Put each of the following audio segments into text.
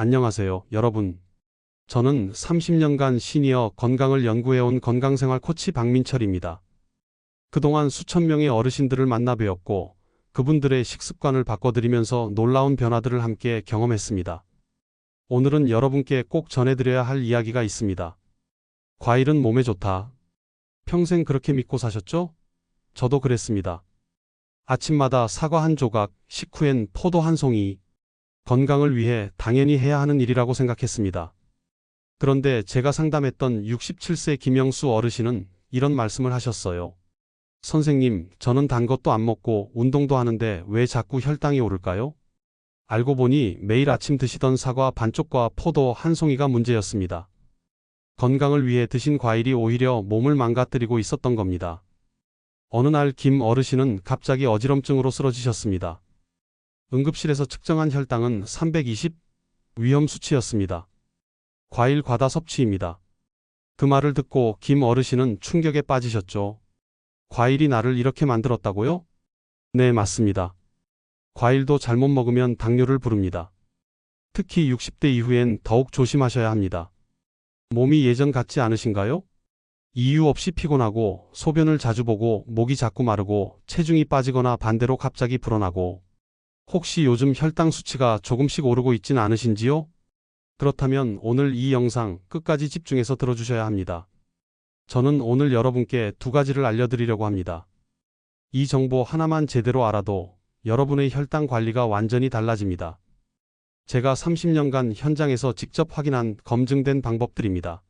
안녕하세요, 여러분. 저는 30년간 시니어 건강을 연구해온 건강생활 코치 박민철입니다. 그동안 수천 명의 어르신들을 만나 배웠고 그분들의 식습관을 바꿔드리면서 놀라운 변화들을 함께 경험했습니다. 오늘은 여러분께 꼭 전해드려야 할 이야기가 있습니다. 과일은 몸에 좋다. 평생 그렇게 믿고 사셨죠? 저도 그랬습니다. 아침마다 사과 한 조각, 식후엔 포도 한 송이, 건강을 위해 당연히 해야 하는 일이라고 생각했습니다. 그런데 제가 상담했던 67세 김영수 어르신은 이런 말씀을 하셨어요. 선생님, 저는 단 것도 안 먹고 운동도 하는데 왜 자꾸 혈당이 오를까요? 알고 보니 매일 아침 드시던 사과 반쪽과 포도 한 송이가 문제였습니다. 건강을 위해 드신 과일이 오히려 몸을 망가뜨리고 있었던 겁니다. 어느 날 김 어르신은 갑자기 어지럼증으로 쓰러지셨습니다. 응급실에서 측정한 혈당은 320 위험 수치였습니다. 과일 과다 섭취입니다. 그 말을 듣고 김 어르신은 충격에 빠지셨죠. 과일이 나를 이렇게 만들었다고요? 네, 맞습니다. 과일도 잘못 먹으면 당뇨를 부릅니다. 특히 60대 이후엔 더욱 조심하셔야 합니다. 몸이 예전 같지 않으신가요? 이유 없이 피곤하고 소변을 자주 보고 목이 자꾸 마르고 체중이 빠지거나 반대로 갑자기 불어나고 혹시 요즘 혈당 수치가 조금씩 오르고 있진 않으신지요? 그렇다면 오늘 이 영상 끝까지 집중해서 들어주셔야 합니다. 저는 오늘 여러분께 두 가지를 알려드리려고 합니다. 이 정보 하나만 제대로 알아도 여러분의 혈당 관리가 완전히 달라집니다. 제가 30년간 현장에서 직접 확인한 검증된 방법들입니다.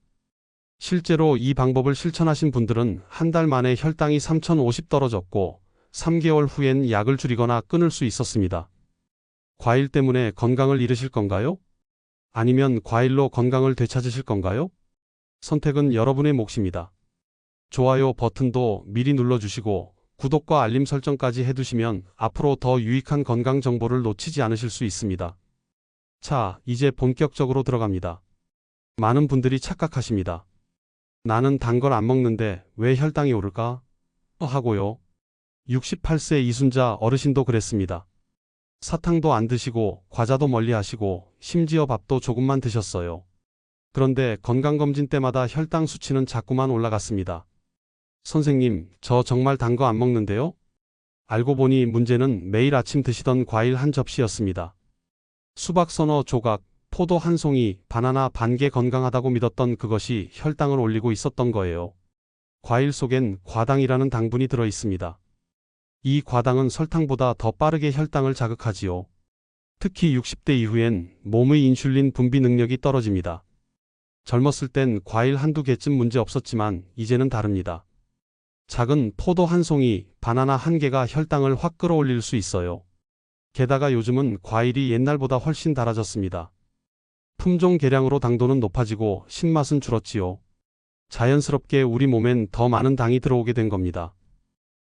실제로 이 방법을 실천하신 분들은 한 달 만에 혈당이 3050 떨어졌고 3개월 후엔 약을 줄이거나 끊을 수 있었습니다. 과일 때문에 건강을 잃으실 건가요? 아니면 과일로 건강을 되찾으실 건가요? 선택은 여러분의 몫입니다. 좋아요 버튼도 미리 눌러주시고 구독과 알림 설정까지 해두시면 앞으로 더 유익한 건강 정보를 놓치지 않으실 수 있습니다. 자, 이제 본격적으로 들어갑니다. 많은 분들이 착각하십니다. 나는 단 걸 안 먹는데 왜 혈당이 오를까? 하고요. 68세 이순자 어르신도 그랬습니다. 사탕도 안 드시고 과자도 멀리 하시고 심지어 밥도 조금만 드셨어요. 그런데 건강검진 때마다 혈당 수치는 자꾸만 올라갔습니다. 선생님, 저 정말 단 거 안 먹는데요? 알고 보니 문제는 매일 아침 드시던 과일 한 접시였습니다. 수박 서너 조각, 포도 한 송이, 바나나 반 개 건강하다고 믿었던 그것이 혈당을 올리고 있었던 거예요. 과일 속엔 과당이라는 당분이 들어 있습니다. 이 과당은 설탕보다 더 빠르게 혈당을 자극하지요. 특히 60대 이후엔 몸의 인슐린 분비 능력이 떨어집니다. 젊었을 땐 과일 한두 개쯤 문제 없었지만 이제는 다릅니다. 작은 포도 한 송이, 바나나 한 개가 혈당을 확 끌어올릴 수 있어요. 게다가 요즘은 과일이 옛날보다 훨씬 달아졌습니다. 품종 개량으로 당도는 높아지고 신맛은 줄었지요. 자연스럽게 우리 몸엔 더 많은 당이 들어오게 된 겁니다.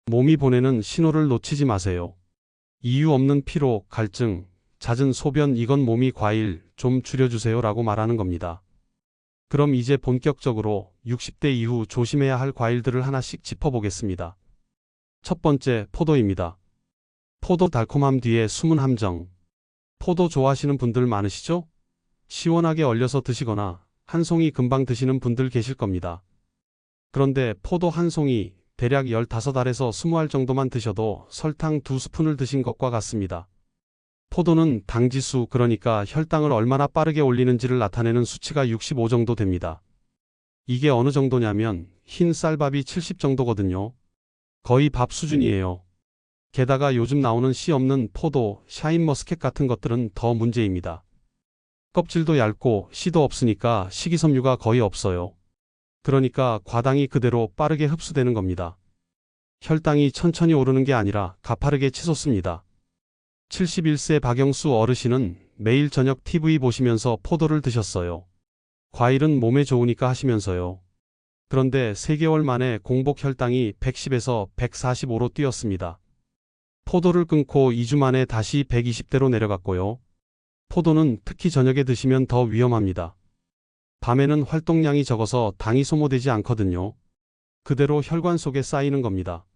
몸이 보내는 신호를 놓치지 마세요. 이유 없는 피로, 갈증, 잦은 소변 이건 몸이 과일 좀 줄여주세요 라고 말하는 겁니다. 그럼 이제 본격적으로 60대 이후 조심해야 할 과일들을 하나씩 짚어보겠습니다. 첫 번째, 포도입니다. 포도 달콤함 뒤에 숨은 함정. 포도 좋아하시는 분들 많으시죠? 시원하게 얼려서 드시거나 한 송이 금방 드시는 분들 계실 겁니다. 그런데 포도 한 송이 대략 15알에서 20알 정도만 드셔도 설탕 두 스푼을 드신 것과 같습니다. 포도는 당지수 그러니까 혈당을 얼마나 빠르게 올리는지를 나타내는 수치가 65 정도 됩니다. 이게 어느 정도냐면 흰 쌀밥이 70 정도거든요. 거의 밥 수준이에요. 게다가 요즘 나오는 씨 없는 포도, 샤인머스켓 같은 것들은 더 문제입니다. 껍질도 얇고 씨도 없으니까 식이섬유가 거의 없어요. 그러니까 과당이 그대로 빠르게 흡수되는 겁니다. 혈당이 천천히 오르는 게 아니라 가파르게 치솟습니다. 71세 박영수 어르신은 매일 저녁 TV 보시면서 포도를 드셨어요. 과일은 몸에 좋으니까 하시면서요. 그런데 3개월 만에 공복 혈당이 110에서 145로 뛰었습니다. 포도를 끊고 2주 만에 다시 120대로 내려갔고요. 포도는 특히 저녁에 드시면 더 위험합니다. 밤에는 활동량이 적어서 당이 소모되지 않거든요. 그대로 혈관 속에 쌓이는 겁니다.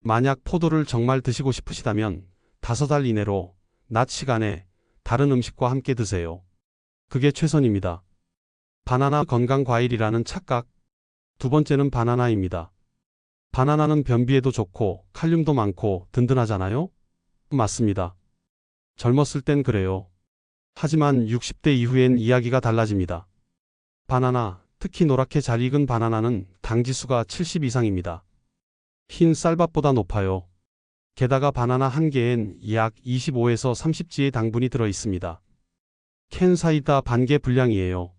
만약 포도를 정말 드시고 싶으시다면 5달 이내로 낮 시간에 다른 음식과 함께 드세요. 그게 최선입니다. 바나나 건강 과일이라는 착각. 두 번째는 바나나입니다. 바나나는 변비에도 좋고 칼륨도 많고 든든하잖아요? 맞습니다. 젊었을 땐 그래요. 하지만 60대 이후엔 이야기가 달라집니다. 바나나, 특히 노랗게 잘 익은 바나나는 당지수가 70 이상입니다. 흰 쌀밥보다 높아요. 게다가 바나나 한 개엔 약 25에서 30지의 당분이 들어 있습니다. 캔 사이다 반 개 분량이에요.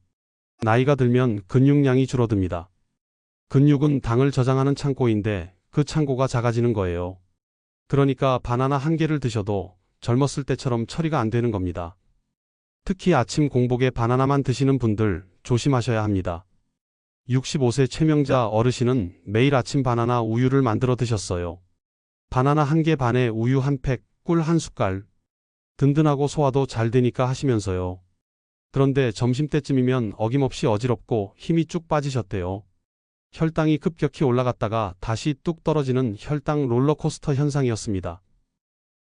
나이가 들면 근육량이 줄어듭니다. 근육은 당을 저장하는 창고인데 그 창고가 작아지는 거예요. 그러니까 바나나 한 개를 드셔도 젊었을 때처럼 처리가 안 되는 겁니다. 특히 아침 공복에 바나나만 드시는 분들 조심하셔야 합니다. 65세 최명자 어르신은 매일 아침 바나나 우유를 만들어 드셨어요. 바나나 한 개 반에 우유 한 팩, 꿀 한 숟갈. 든든하고 소화도 잘 되니까 하시면서요. 그런데 점심때쯤이면 어김없이 어지럽고 힘이 쭉 빠지셨대요. 혈당이 급격히 올라갔다가 다시 뚝 떨어지는 혈당 롤러코스터 현상이었습니다.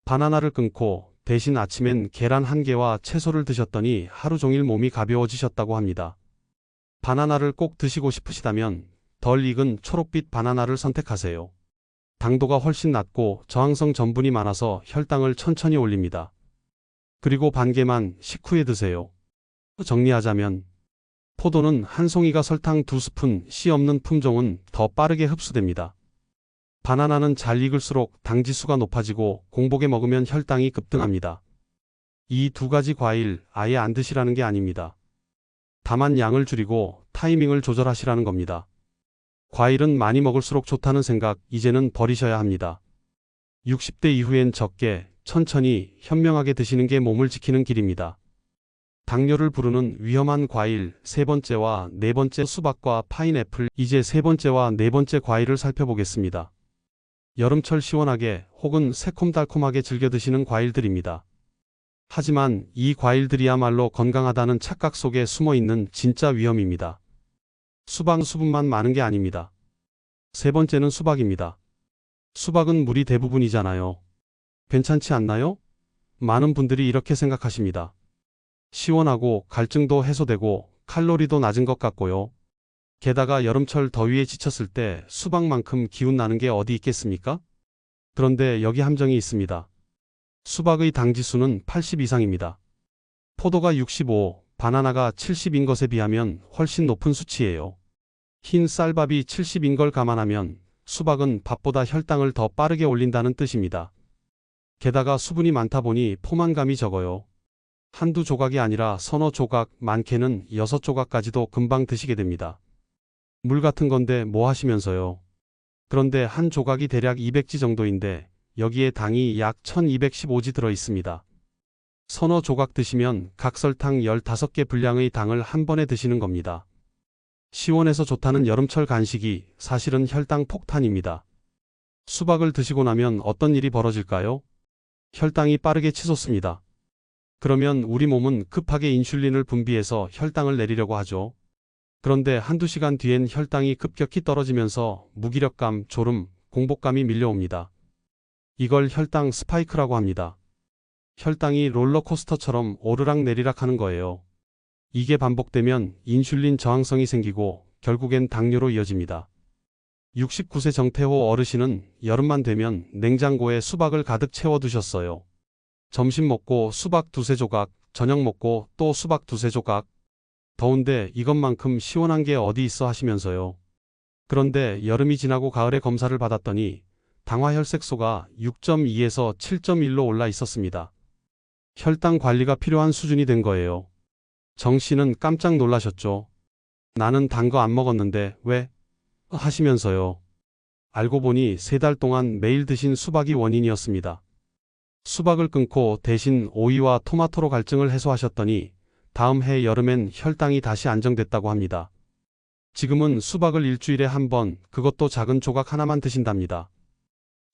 바나나를 끊고 대신 아침엔 계란 한 개와 채소를 드셨더니 하루 종일 몸이 가벼워지셨다고 합니다. 바나나를 꼭 드시고 싶으시다면 덜 익은 초록빛 바나나를 선택하세요. 당도가 훨씬 낮고 저항성 전분이 많아서 혈당을 천천히 올립니다. 그리고 반 개만 식후에 드세요. 정리하자면 포도는 한 송이가 설탕 두 스푼, 씨 없는 품종은 더 빠르게 흡수됩니다. 바나나는 잘 익을수록 당지수가 높아지고 공복에 먹으면 혈당이 급등합니다. 이 두 가지 과일 아예 안 드시라는 게 아닙니다. 다만 양을 줄이고 타이밍을 조절하시라는 겁니다. 과일은 많이 먹을수록 좋다는 생각 이제는 버리셔야 합니다. 60대 이후엔 적게, 천천히, 현명하게 드시는 게 몸을 지키는 길입니다. 당뇨를 부르는 위험한 과일 세 번째와 네 번째 수박과 파인애플 이제 세 번째와 네 번째 과일을 살펴보겠습니다. 여름철 시원하게 혹은 새콤달콤하게 즐겨 드시는 과일들입니다. 하지만 이 과일들이야말로 건강하다는 착각 속에 숨어 있는 진짜 위험입니다. 수박 수분만 많은 게 아닙니다. 세 번째는 수박입니다. 수박은 물이 대부분이잖아요. 괜찮지 않나요? 많은 분들이 이렇게 생각하십니다. 시원하고 갈증도 해소되고 칼로리도 낮은 것 같고요. 게다가 여름철 더위에 지쳤을 때 수박만큼 기운 나는 게 어디 있겠습니까? 그런데 여기 함정이 있습니다. 수박의 당지수는 80 이상입니다. 포도가 65, 바나나가 70인 것에 비하면 훨씬 높은 수치예요. 흰 쌀밥이 70인 걸 감안하면 수박은 밥보다 혈당을 더 빠르게 올린다는 뜻입니다. 게다가 수분이 많다 보니 포만감이 적어요. 한두 조각이 아니라 서너 조각, 많게는 여섯 조각까지도 금방 드시게 됩니다. 물 같은 건데 뭐 하시면서요. 그런데 한 조각이 대략 200지 정도인데 여기에 당이 약 1215지 들어 있습니다. 서너 조각 드시면 각 설탕 15개 분량의 당을 한 번에 드시는 겁니다. 시원해서 좋다는 여름철 간식이 사실은 혈당 폭탄입니다. 수박을 드시고 나면 어떤 일이 벌어질까요? 혈당이 빠르게 치솟습니다. 그러면 우리 몸은 급하게 인슐린을 분비해서 혈당을 내리려고 하죠. 그런데 한두 시간 뒤엔 혈당이 급격히 떨어지면서 무기력감, 졸음, 공복감이 밀려옵니다. 이걸 혈당 스파이크라고 합니다. 혈당이 롤러코스터처럼 오르락 내리락 하는 거예요. 이게 반복되면 인슐린 저항성이 생기고 결국엔 당뇨로 이어집니다. 69세 정태호 어르신은 여름만 되면 냉장고에 수박을 가득 채워두셨어요. 점심 먹고 수박 두세 조각, 저녁 먹고 또 수박 두세 조각. 더운데 이것만큼 시원한 게 어디 있어 하시면서요. 그런데 여름이 지나고 가을에 검사를 받았더니 당화혈색소가 6.2에서 7.1로 올라 있었습니다. 혈당 관리가 필요한 수준이 된 거예요. 정 씨는 깜짝 놀라셨죠. 나는 단 거 안 먹었는데 왜? 하시면서요. 알고 보니 세 달 동안 매일 드신 수박이 원인이었습니다. 수박을 끊고 대신 오이와 토마토로 갈증을 해소하셨더니 다음 해 여름엔 혈당이 다시 안정됐다고 합니다. 지금은 수박을 일주일에 한 번, 그것도 작은 조각 하나만 드신답니다.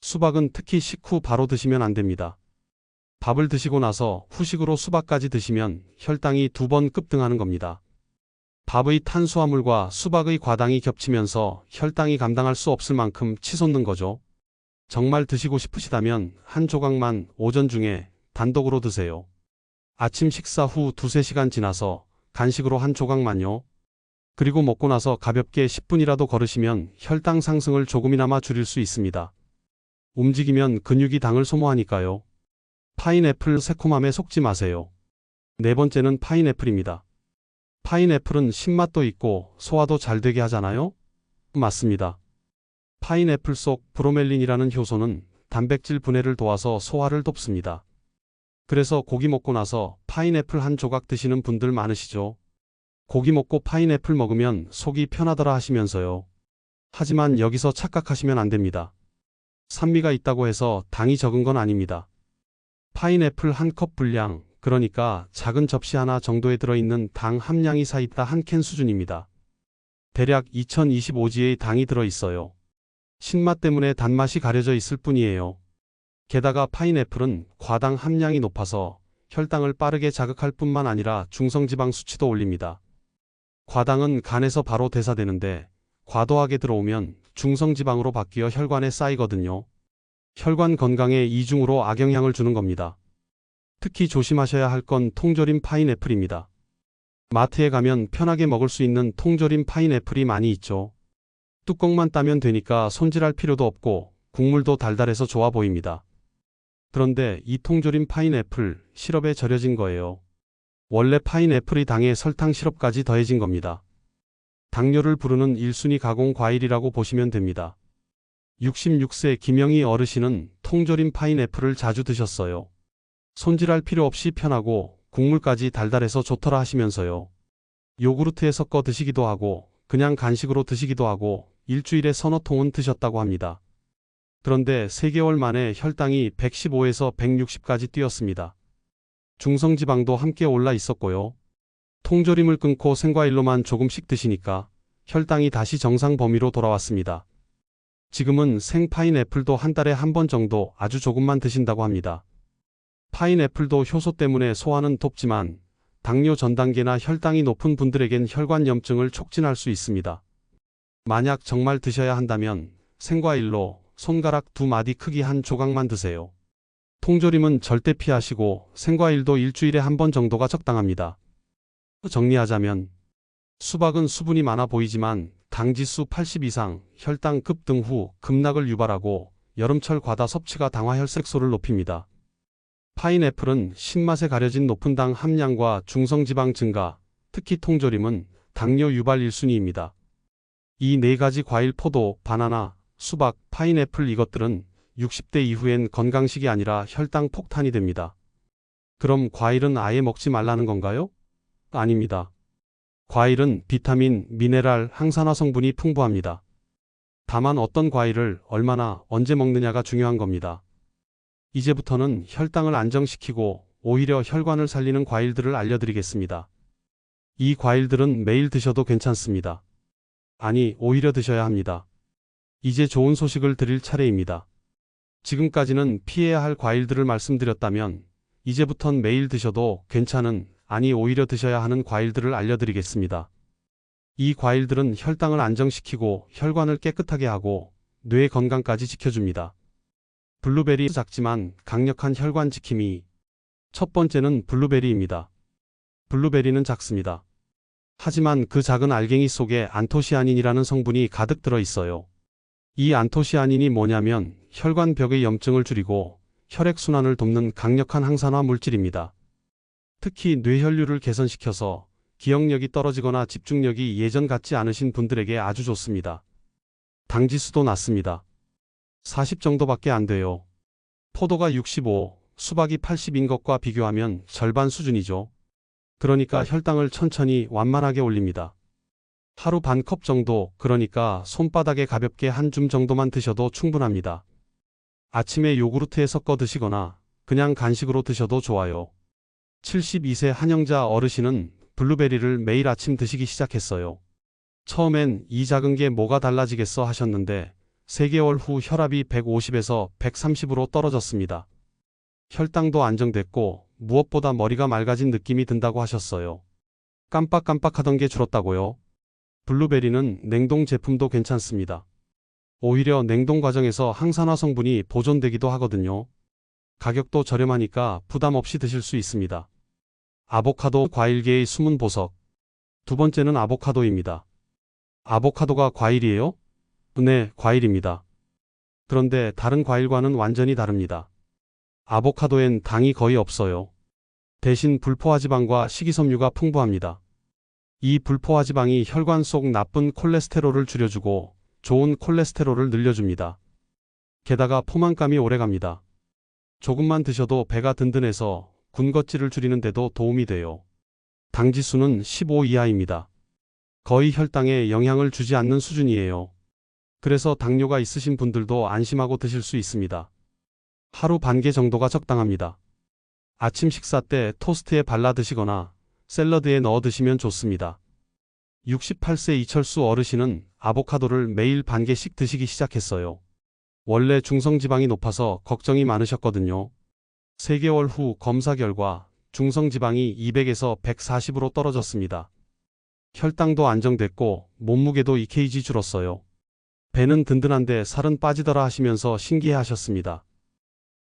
수박은 특히 식후 바로 드시면 안 됩니다. 밥을 드시고 나서 후식으로 수박까지 드시면 혈당이 두 번 급등하는 겁니다. 밥의 탄수화물과 수박의 과당이 겹치면서 혈당이 감당할 수 없을 만큼 치솟는 거죠. 정말 드시고 싶으시다면 한 조각만 오전 중에 단독으로 드세요. 아침 식사 후 두세 시간 지나서 간식으로 한 조각만요. 그리고 먹고 나서 가볍게 10분이라도 걸으시면 혈당 상승을 조금이나마 줄일 수 있습니다. 움직이면 근육이 당을 소모하니까요. 파인애플 새콤함에 속지 마세요. 네 번째는 파인애플입니다. 파인애플은 신맛도 있고 소화도 잘 되게 하잖아요? 맞습니다. 파인애플 속 브로멜린이라는 효소는 단백질 분해를 도와서 소화를 돕습니다. 그래서 고기 먹고 나서 파인애플 한 조각 드시는 분들 많으시죠? 고기 먹고 파인애플 먹으면 속이 편하더라 하시면서요. 하지만 여기서 착각하시면 안 됩니다. 산미가 있다고 해서 당이 적은 건 아닙니다. 파인애플 한 컵 분량, 그러니까 작은 접시 하나 정도에 들어있는 당 함량이 사있다 한 캔 수준입니다. 대략 2025g의 당이 들어있어요. 신맛 때문에 단맛이 가려져 있을 뿐이에요. 게다가 파인애플은 과당 함량이 높아서 혈당을 빠르게 자극할 뿐만 아니라 중성지방 수치도 올립니다. 과당은 간에서 바로 대사되는데 과도하게 들어오면 중성지방으로 바뀌어 혈관에 쌓이거든요. 혈관 건강에 이중으로 악영향을 주는 겁니다. 특히 조심하셔야 할 건 통조림 파인애플입니다. 마트에 가면 편하게 먹을 수 있는 통조림 파인애플이 많이 있죠. 뚜껑만 따면 되니까 손질할 필요도 없고 국물도 달달해서 좋아 보입니다. 그런데 이 통조림 파인애플 시럽에 절여진 거예요. 원래 파인애플이 당에 설탕 시럽까지 더해진 겁니다. 당뇨를 부르는 1순위 가공 과일이라고 보시면 됩니다. 66세 김영희 어르신은 통조림 파인애플을 자주 드셨어요. 손질할 필요 없이 편하고 국물까지 달달해서 좋더라 하시면서요. 요구르트에 섞어 드시기도 하고 그냥 간식으로 드시기도 하고 일주일에 서너 통은 드셨다고 합니다. 그런데 3개월 만에 혈당이 115에서 160까지 뛰었습니다. 중성지방도 함께 올라 있었고요. 통조림을 끊고 생과일로만 조금씩 드시니까 혈당이 다시 정상 범위로 돌아왔습니다. 지금은 생 파인애플도 한 달에 한 번 정도 아주 조금만 드신다고 합니다. 파인애플도 효소 때문에 소화는 돕지만 당뇨 전 단계나 혈당이 높은 분들에겐 혈관염증을 촉진할 수 있습니다. 만약 정말 드셔야 한다면 생과일로 손가락 두 마디 크기 한 조각만 드세요. 통조림은 절대 피하시고 생과일도 일주일에 한 번 정도가 적당합니다. 정리하자면 수박은 수분이 많아 보이지만 당지수 80 이상, 혈당 급등 후 급락을 유발하고 여름철 과다 섭취가 당화혈색소를 높입니다. 파인애플은 신맛에 가려진 높은 당 함량과 중성지방 증가, 특히 통조림은 당뇨 유발 1순위입니다. 이 네 가지 과일 포도, 바나나, 수박, 파인애플 이것들은 60대 이후엔 건강식이 아니라 혈당 폭탄이 됩니다. 그럼 과일은 아예 먹지 말라는 건가요? 아닙니다. 과일은 비타민, 미네랄, 항산화 성분이 풍부합니다. 다만 어떤 과일을 얼마나 언제 먹느냐가 중요한 겁니다. 이제부터는 혈당을 안정시키고 오히려 혈관을 살리는 과일들을 알려드리겠습니다. 이 과일들은 매일 드셔도 괜찮습니다. 아니, 오히려 드셔야 합니다. 이제 좋은 소식을 드릴 차례입니다. 지금까지는 피해야 할 과일들을 말씀드렸다면 이제부턴 매일 드셔도 괜찮은 아니 오히려 드셔야 하는 과일들을 알려드리겠습니다. 이 과일들은 혈당을 안정시키고 혈관을 깨끗하게 하고 뇌 건강까지 지켜줍니다. 블루베리 작지만 강력한 혈관 지킴이 첫 번째는 블루베리입니다. 블루베리는 작습니다. 하지만 그 작은 알갱이 속에 안토시아닌이라는 성분이 가득 들어 있어요. 이 안토시아닌이 뭐냐면 혈관벽의 염증을 줄이고 혈액순환을 돕는 강력한 항산화 물질입니다. 특히 뇌혈류를 개선시켜서 기억력이 떨어지거나 집중력이 예전 같지 않으신 분들에게 아주 좋습니다. 당지수도 낮습니다. 40 정도밖에 안 돼요. 포도가 65, 수박이 80인 것과 비교하면 절반 수준이죠. 그러니까 혈당을 천천히 완만하게 올립니다. 하루 반 컵 정도, 그러니까 손바닥에 가볍게 한 줌 정도만 드셔도 충분합니다. 아침에 요구르트에 섞어 드시거나 그냥 간식으로 드셔도 좋아요. 72세 한영자 어르신은 블루베리를 매일 아침 드시기 시작했어요. 처음엔 이 작은 게 뭐가 달라지겠어 하셨는데 3개월 후 혈압이 150에서 130으로 떨어졌습니다. 혈당도 안정됐고 무엇보다 머리가 맑아진 느낌이 든다고 하셨어요. 깜빡깜빡하던 게 줄었다고요. 블루베리는 냉동 제품도 괜찮습니다. 오히려 냉동 과정에서 항산화 성분이 보존되기도 하거든요. 가격도 저렴하니까 부담 없이 드실 수 있습니다. 아보카도 과일계의 숨은 보석, 두 번째는 아보카도입니다. 아보카도가 과일이에요? 네, 과일입니다. 그런데 다른 과일과는 완전히 다릅니다. 아보카도엔 당이 거의 없어요. 대신 불포화지방과 식이섬유가 풍부합니다. 이 불포화지방이 혈관 속 나쁜 콜레스테롤을 줄여주고 좋은 콜레스테롤을 늘려줍니다. 게다가 포만감이 오래갑니다. 조금만 드셔도 배가 든든해서 군것질을 줄이는 데도 도움이 돼요. 당지수는 15 이하입니다. 거의 혈당에 영향을 주지 않는 수준이에요. 그래서 당뇨가 있으신 분들도 안심하고 드실 수 있습니다. 하루 반 개 정도가 적당합니다. 아침 식사 때 토스트에 발라 드시거나 샐러드에 넣어 드시면 좋습니다. 68세 이철수 어르신은 아보카도를 매일 반 개씩 드시기 시작했어요. 원래 중성지방이 높아서 걱정이 많으셨거든요. 3개월 후 검사 결과 중성지방이 200에서 140으로 떨어졌습니다. 혈당도 안정됐고 몸무게도 2kg 줄었어요. 배는 든든한데 살은 빠지더라 하시면서 신기해 하셨습니다.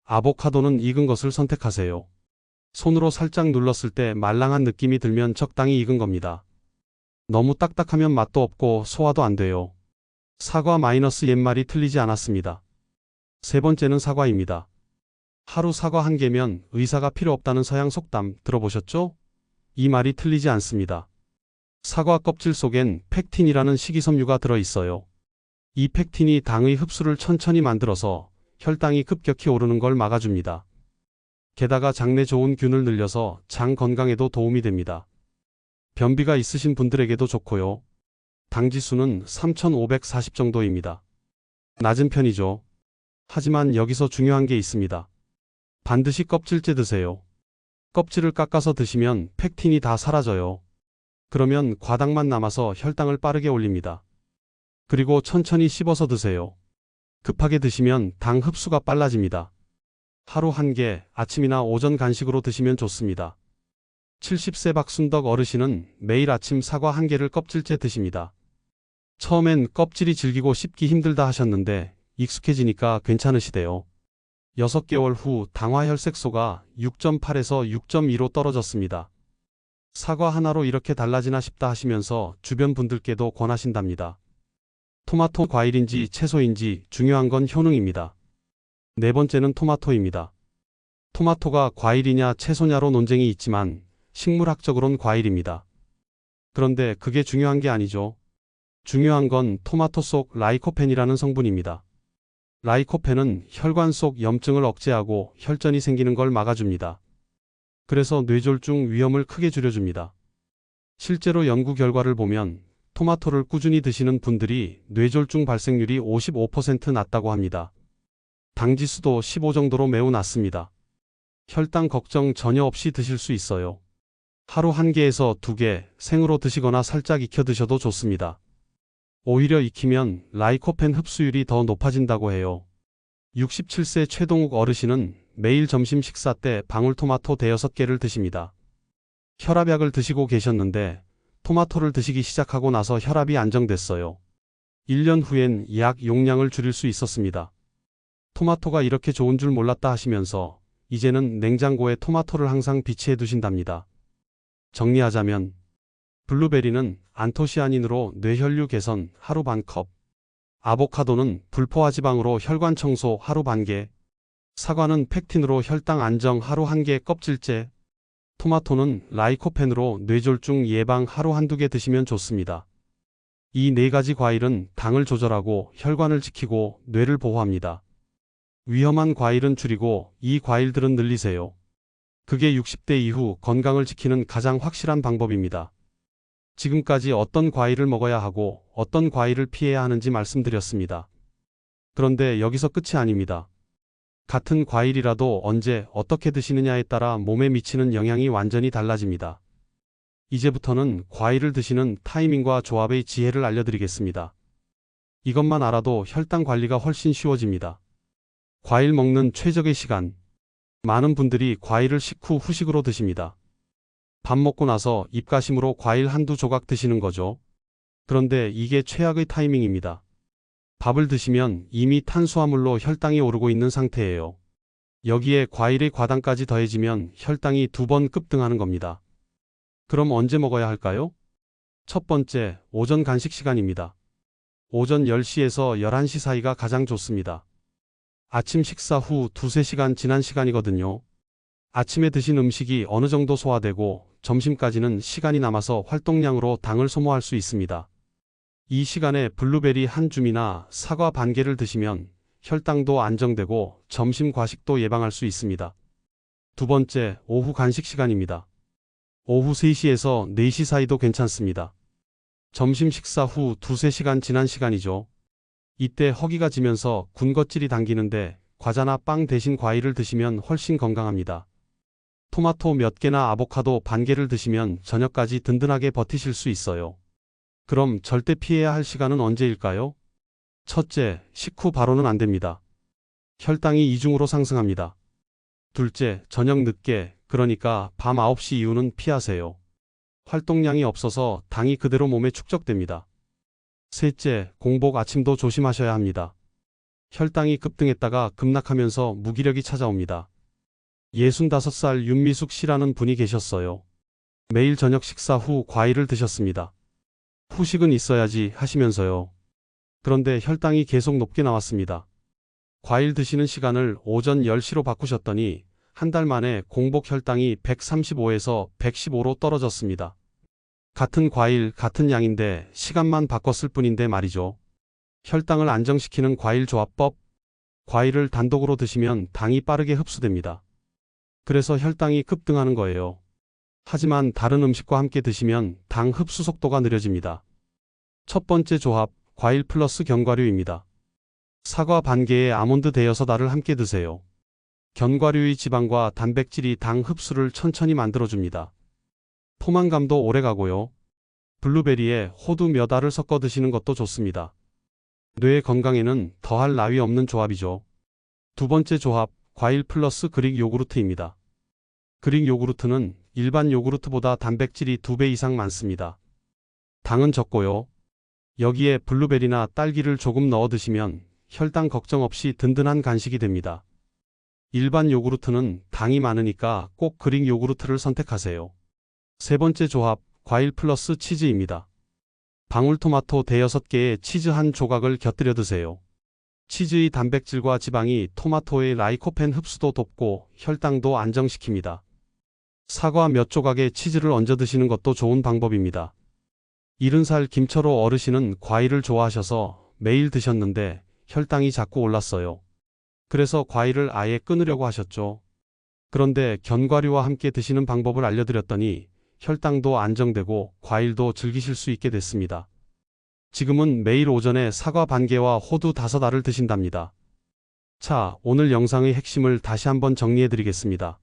아보카도는 익은 것을 선택하세요. 손으로 살짝 눌렀을 때 말랑한 느낌이 들면 적당히 익은 겁니다. 너무 딱딱하면 맛도 없고 소화도 안 돼요. 사과 마이너스 옛말이 틀리지 않았습니다. 세 번째는 사과입니다. 하루 사과 한 개면 의사가 필요 없다는 서양 속담 들어보셨죠? 이 말이 틀리지 않습니다. 사과 껍질 속엔 팩틴이라는 식이섬유가 들어 있어요. 이 팩틴이 당의 흡수를 천천히 만들어서 혈당이 급격히 오르는 걸 막아줍니다. 게다가 장내 좋은 균을 늘려서 장 건강에도 도움이 됩니다. 변비가 있으신 분들에게도 좋고요. 당지수는 3540 정도입니다. 낮은 편이죠. 하지만 여기서 중요한 게 있습니다. 반드시 껍질째 드세요. 껍질을 깎아서 드시면 팩틴이 다 사라져요. 그러면 과당만 남아서 혈당을 빠르게 올립니다. 그리고 천천히 씹어서 드세요. 급하게 드시면 당 흡수가 빨라집니다. 하루 한 개 아침이나 오전 간식으로 드시면 좋습니다. 70세 박순덕 어르신은 매일 아침 사과 한 개를 껍질째 드십니다. 처음엔 껍질이 질기고 씹기 힘들다 하셨는데 익숙해지니까 괜찮으시대요. 6개월 후 당화 혈색소가 6.8에서 6.2로 떨어졌습니다. 사과 하나로 이렇게 달라지나 싶다 하시면서 주변 분들께도 권하신답니다. 토마토 과일인지 채소인지 중요한 건 효능입니다. 네 번째는 토마토입니다. 토마토가 과일이냐 채소냐로 논쟁이 있지만 식물학적으론 과일입니다. 그런데 그게 중요한 게 아니죠. 중요한 건 토마토 속 라이코펜이라는 성분입니다. 라이코펜은 혈관 속 염증을 억제하고 혈전이 생기는 걸 막아줍니다. 그래서 뇌졸중 위험을 크게 줄여줍니다. 실제로 연구 결과를 보면 토마토를 꾸준히 드시는 분들이 뇌졸중 발생률이 55% 낮다고 합니다. 당지수도 15 정도로 매우 낮습니다. 혈당 걱정 전혀 없이 드실 수 있어요. 하루 한 개에서 두개 생으로 드시거나 살짝 익혀 드셔도 좋습니다. 오히려 익히면 라이코펜 흡수율이 더 높아진다고 해요. 67세 최동욱 어르신은 매일 점심 식사 때 방울토마토 대여섯 개를 드십니다. 혈압약을 드시고 계셨는데 토마토를 드시기 시작하고 나서 혈압이 안정됐어요. 1년 후엔 약 용량을 줄일 수 있었습니다. 토마토가 이렇게 좋은 줄 몰랐다 하시면서 이제는 냉장고에 토마토를 항상 비치해 두신답니다. 정리하자면 블루베리는 안토시아닌으로 뇌혈류 개선 하루 반 컵, 아보카도는 불포화 지방으로 혈관 청소 하루 반 개, 사과는 팩틴으로 혈당 안정 하루 한 개 껍질째, 토마토는 라이코펜으로 뇌졸중 예방 하루 한두 개 드시면 좋습니다. 이 네 가지 과일은 당을 조절하고 혈관을 지키고 뇌를 보호합니다. 위험한 과일은 줄이고 이 과일들은 늘리세요. 그게 60대 이후 건강을 지키는 가장 확실한 방법입니다. 지금까지 어떤 과일을 먹어야 하고 어떤 과일을 피해야 하는지 말씀드렸습니다. 그런데 여기서 끝이 아닙니다. 같은 과일이라도 언제 어떻게 드시느냐에 따라 몸에 미치는 영향이 완전히 달라집니다. 이제부터는 과일을 드시는 타이밍과 조합의 지혜를 알려드리겠습니다. 이것만 알아도 혈당 관리가 훨씬 쉬워집니다. 과일 먹는 최적의 시간. 많은 분들이 과일을 식후 후식으로 드십니다. 밥 먹고 나서 입가심으로 과일 한두 조각 드시는 거죠. 그런데 이게 최악의 타이밍입니다. 밥을 드시면 이미 탄수화물로 혈당이 오르고 있는 상태예요. 여기에 과일의 과당까지 더해지면 혈당이 두 번 급등하는 겁니다. 그럼 언제 먹어야 할까요? 첫 번째, 오전 간식 시간입니다. 오전 10시에서 11시 사이가 가장 좋습니다. 아침 식사 후 두세 시간 지난 시간이거든요. 아침에 드신 음식이 어느 정도 소화되고 점심까지는 시간이 남아서 활동량으로 당을 소모할 수 있습니다. 이 시간에 블루베리 한 줌이나 사과 반 개를 드시면 혈당도 안정되고 점심 과식도 예방할 수 있습니다. 두 번째, 오후 간식 시간입니다. 오후 3시에서 4시 사이도 괜찮습니다. 점심 식사 후 두세 시간 지난 시간이죠. 이때 허기가 지면서 군것질이 당기는데 과자나 빵 대신 과일을 드시면 훨씬 건강합니다. 토마토 몇 개나 아보카도 반 개를 드시면 저녁까지 든든하게 버티실 수 있어요. 그럼 절대 피해야 할 시간은 언제일까요? 첫째, 식후 바로는 안 됩니다. 혈당이 이중으로 상승합니다. 둘째, 저녁 늦게, 그러니까 밤 9시 이후는 피하세요. 활동량이 없어서 당이 그대로 몸에 축적됩니다. 셋째, 공복 아침도 조심하셔야 합니다. 혈당이 급등했다가 급락하면서 무기력이 찾아옵니다. 65살 윤미숙 씨라는 분이 계셨어요. 매일 저녁 식사 후 과일을 드셨습니다. 후식은 있어야지 하시면서요. 그런데 혈당이 계속 높게 나왔습니다. 과일 드시는 시간을 오전 10시로 바꾸셨더니 한 달 만에 공복 혈당이 135에서 115로 떨어졌습니다. 같은 과일, 같은 양인데 시간만 바꿨을 뿐인데 말이죠. 혈당을 안정시키는 과일 조합법. 과일을 단독으로 드시면 당이 빠르게 흡수됩니다. 그래서 혈당이 급등하는 거예요. 하지만 다른 음식과 함께 드시면 당 흡수 속도가 느려집니다. 첫 번째 조합, 과일 플러스 견과류입니다. 사과 반 개에 아몬드 대여섯 알을 함께 드세요. 견과류의 지방과 단백질이 당 흡수를 천천히 만들어줍니다. 포만감도 오래 가고요. 블루베리에 호두 몇 알을 섞어 드시는 것도 좋습니다. 뇌 건강에는 더할 나위 없는 조합이죠. 두 번째 조합, 과일 플러스 그릭 요구르트입니다. 그릭 요구르트는 일반 요구르트보다 단백질이 2배 이상 많습니다. 당은 적고요. 여기에 블루베리나 딸기를 조금 넣어 드시면 혈당 걱정 없이 든든한 간식이 됩니다. 일반 요구르트는 당이 많으니까 꼭 그릭 요구르트를 선택하세요. 세 번째 조합, 과일 플러스 치즈입니다. 방울토마토 대여섯 개에 치즈 한 조각을 곁들여 드세요. 치즈의 단백질과 지방이 토마토의 라이코펜 흡수도 돕고 혈당도 안정시킵니다. 사과 몇 조각에 치즈를 얹어 드시는 것도 좋은 방법입니다. 70살 김철호 어르신은 과일을 좋아하셔서 매일 드셨는데 혈당이 자꾸 올랐어요. 그래서 과일을 아예 끊으려고 하셨죠. 그런데 견과류와 함께 드시는 방법을 알려드렸더니 혈당도 안정되고 과일도 즐기실 수 있게 됐습니다. 지금은 매일 오전에 사과 반 개와 호두 다섯 알을 드신답니다. 자, 오늘 영상의 핵심을 다시 한번 정리해 드리겠습니다.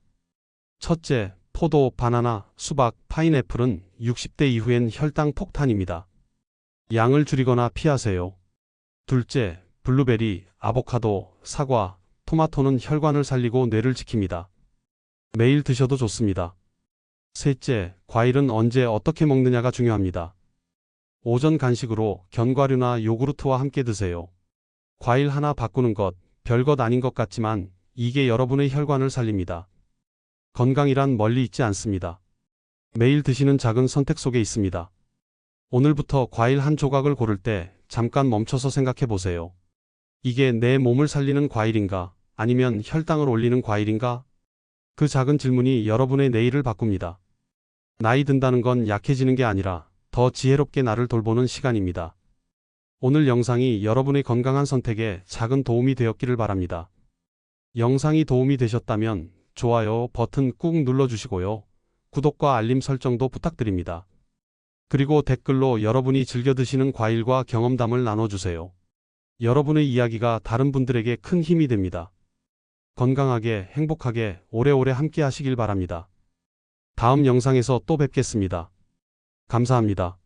첫째, 포도, 바나나, 수박, 파인애플은 60대 이후엔 혈당 폭탄입니다. 양을 줄이거나 피하세요. 둘째, 블루베리, 아보카도, 사과, 토마토는 혈관을 살리고 뇌를 지킵니다. 매일 드셔도 좋습니다. 셋째, 과일은 언제 어떻게 먹느냐가 중요합니다. 오전 간식으로 견과류나 요구르트와 함께 드세요. 과일 하나 바꾸는 것, 별것 아닌 것 같지만 이게 여러분의 혈관을 살립니다. 건강이란 멀리 있지 않습니다. 매일 드시는 작은 선택 속에 있습니다. 오늘부터 과일 한 조각을 고를 때 잠깐 멈춰서 생각해 보세요. 이게 내 몸을 살리는 과일인가? 아니면 혈당을 올리는 과일인가? 그 작은 질문이 여러분의 내일을 바꿉니다. 나이 든다는 건 약해지는 게 아니라 더 지혜롭게 나를 돌보는 시간입니다. 오늘 영상이 여러분의 건강한 선택에 작은 도움이 되었기를 바랍니다. 영상이 도움이 되셨다면 좋아요 버튼 꾹 눌러주시고요. 구독과 알림 설정도 부탁드립니다. 그리고 댓글로 여러분이 즐겨 드시는 과일과 경험담을 나눠주세요. 여러분의 이야기가 다른 분들에게 큰 힘이 됩니다. 건강하게 행복하게 오래오래 함께 하시길 바랍니다. 다음 영상에서 또 뵙겠습니다. 감사합니다.